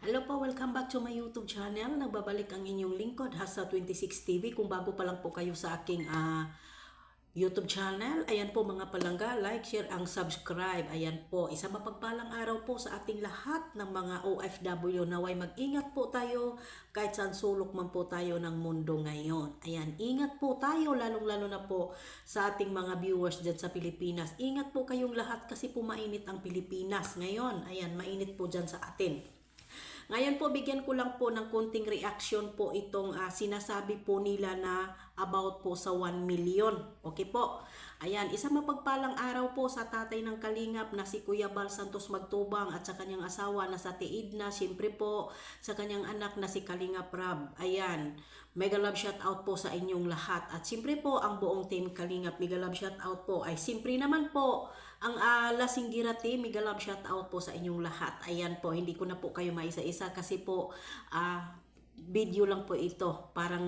Hello po, welcome back to my YouTube channel. Nagbabalik ang inyong lingkod, Hasa 26 TV. Kung bago pa lang po kayo sa aking ah, YouTube channel, ayan po mga palangga, like, share, ang subscribe. Ayan po, isang mapagpalang araw po sa ating lahat ng mga OFW. Naway mag-ingat po tayo kahit saan sulok man po tayo ng mundo ngayon. Ayan, ingat po tayo, lalong-lalo na po sa ating mga viewers dyan sa Pilipinas. Ingat po kayong lahat kasi po mainit ang Pilipinas ngayon. Ayan, mainit po dyan sa atin. Ngayon po, bigyan ko lang po ng konting reaction po itong ah, sinasabi po nila na about po sa 1 million. Okay po. Ayan, isang mapagpalang araw po sa tatay ng Kalingap na si Kuya Bal Santos Magtubang at sa kanyang asawa na sa Tiid na, siyempre po sa kanyang anak na si Kalingap Rab. Ayan, mega love shout out po sa inyong lahat. At siyempre po ang buong team Kalingap, mega love shout out po ay siyempre naman po ang uh, Lasinggira team, mega love shout out po sa inyong lahat. Ayan po, hindi ko na po kayo maisa-isa kasi po ah video lang po ito. Parang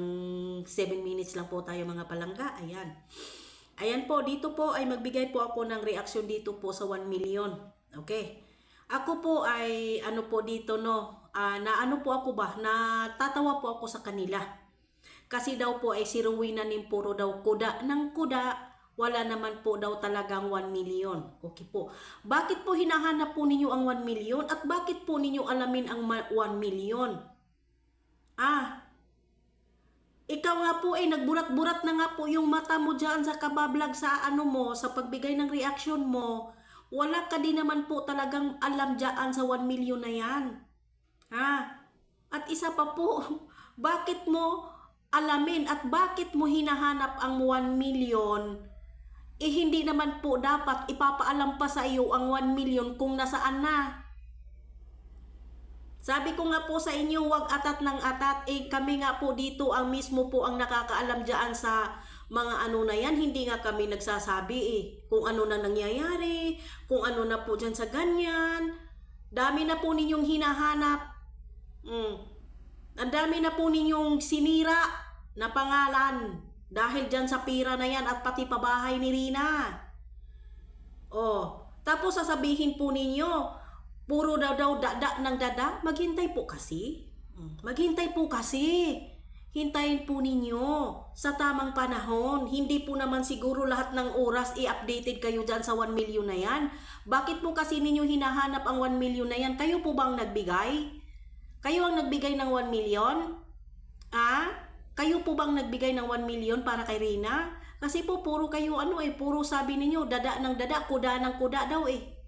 7 minutes lang po tayo mga palangga. Ayan. Ayan po, dito po ay magbigay po ako ng reaction dito po sa 1 million. Okay. Ako po ay ano po dito no, ah, na ano po ako ba, na tatawa po ako sa kanila. Kasi daw po ay si Rowena nin puro daw kuda ng kuda, wala naman po daw talagang 1 million. Okay po. Bakit po hinahanap po ninyo ang 1 million at bakit po ninyo alamin ang ma- 1 million? Ah, ikaw nga po ay nagburat-burat na nga po yung mata mo dyan sa kabablag sa ano mo, sa pagbigay ng reaction mo. Wala ka din naman po talagang alam dyan sa 1 million na yan. Ha? At isa pa po, bakit mo alamin at bakit mo hinahanap ang 1 million? Eh hindi naman po dapat ipapaalam pa sa iyo ang 1 million kung nasaan na. Sabi ko nga po sa inyo, wag atat ng atat. Eh, kami nga po dito ang mismo po ang nakakaalam dyan sa mga ano na yan. Hindi nga kami nagsasabi eh. Kung ano na nangyayari, kung ano na po dyan sa ganyan. Dami na po ninyong hinahanap. Mm. Ang dami na po ninyong sinira na pangalan. Dahil dyan sa pira na yan at pati pabahay ni Rina. Oh, tapos sasabihin po ninyo, puro daw daw dada ng dada, maghintay po kasi. Maghintay po kasi. Hintayin po ninyo sa tamang panahon. Hindi po naman siguro lahat ng oras i-updated kayo dyan sa 1 million na yan. Bakit po kasi ninyo hinahanap ang 1 million na yan? Kayo po bang nagbigay? Kayo ang nagbigay ng 1 million? Ah? Kayo po bang nagbigay ng 1 million para kay Rina? Kasi po puro kayo ano eh, puro sabi ninyo, dada ng dada, kuda ng kuda daw eh.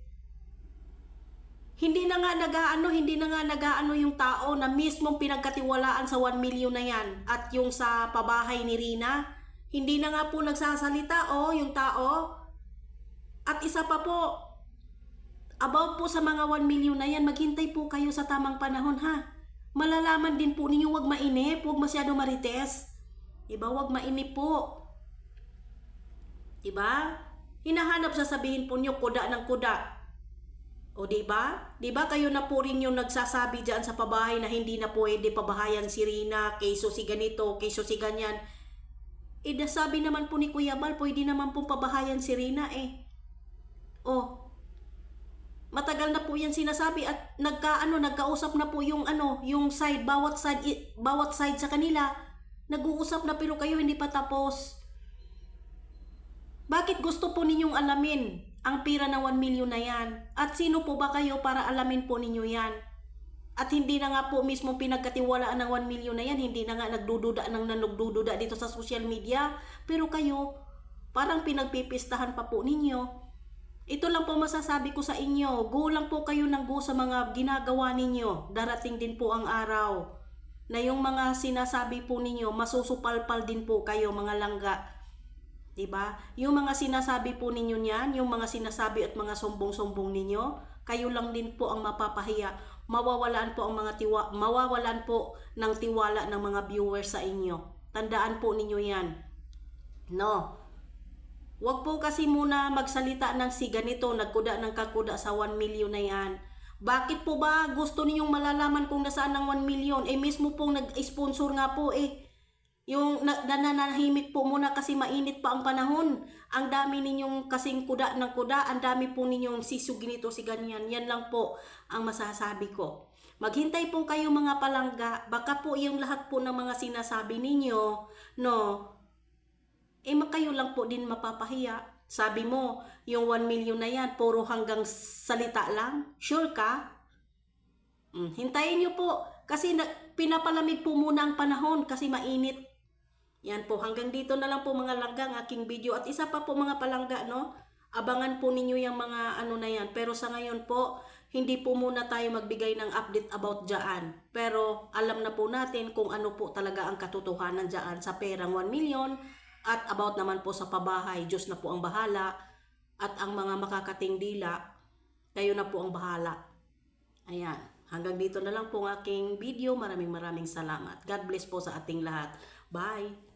Hindi na nga nagaano, hindi na nga nagaano yung tao na mismong pinagkatiwalaan sa 1 million na yan at yung sa pabahay ni Rina. Hindi na nga po nagsasalita oh, yung tao. At isa pa po, about po sa mga 1 million na yan, maghintay po kayo sa tamang panahon ha. Malalaman din po ninyo wag mainip, wag masyado marites. Diba? Wag mainip po. Diba? Hinahanap sasabihin po niyo kuda ng kuda. O di ba? Di ba kayo na po rin yung nagsasabi diyan sa pabahay na hindi na pwede pabahayan si Rina, kayso si ganito, kayso si ganyan. Eh, sabi naman po ni Kuya Bal, pwede naman pong pabahayan si Rina eh. Oh, matagal na po yan sinasabi at nagkaano nagkausap na po yung ano yung side bawat side bawat side sa kanila nag-uusap na pero kayo hindi pa tapos bakit gusto po ninyong alamin ang pira ng 1 million na yan at sino po ba kayo para alamin po ninyo yan at hindi na nga po mismo pinagkatiwalaan ng 1 million na yan hindi na nga nagdududa ng nagdududa dito sa social media pero kayo parang pinagpipistahan pa po ninyo ito lang po masasabi ko sa inyo. Go lang po kayo ng go sa mga ginagawa ninyo. Darating din po ang araw na yung mga sinasabi po ninyo, masusupalpal din po kayo mga langga. 'Di ba? Yung mga sinasabi po ninyo niyan, yung mga sinasabi at mga sumbong-sumbong ninyo, kayo lang din po ang mapapahiya. Mawawalan po ang mga tiwa, mawawalan po ng tiwala ng mga viewers sa inyo. Tandaan po ninyo 'yan. No. Huwag po kasi muna magsalita ng si ganito, nagkuda ng kakuda sa 1 million na yan. Bakit po ba gusto ninyong malalaman kung nasaan ang 1 million? Eh mismo pong nag-sponsor nga po eh. Yung na, nananahimik po muna kasi mainit pa ang panahon. Ang dami ninyong kasing kuda ng kuda, ang dami po ninyong si ginito, si ganyan. Yan lang po ang masasabi ko. Maghintay po kayo mga palangga. Baka po yung lahat po ng mga sinasabi ninyo, no, eh kayo lang po din mapapahiya. Sabi mo, yung 1 million na yan, puro hanggang salita lang. Sure ka? Mm, hintayin nyo po. Kasi na, pinapalamig po muna ang panahon kasi mainit. Yan po, hanggang dito na lang po mga langga ang aking video. At isa pa po mga palangga, no? Abangan po ninyo yung mga ano na yan. Pero sa ngayon po, hindi po muna tayo magbigay ng update about dyan. Pero alam na po natin kung ano po talaga ang katotohanan dyan sa perang 1 million at about naman po sa pabahay. Diyos na po ang bahala at ang mga makakating dila, kayo na po ang bahala. Ayan. Hanggang dito na lang po ang aking video. Maraming maraming salamat. God bless po sa ating lahat. Bye!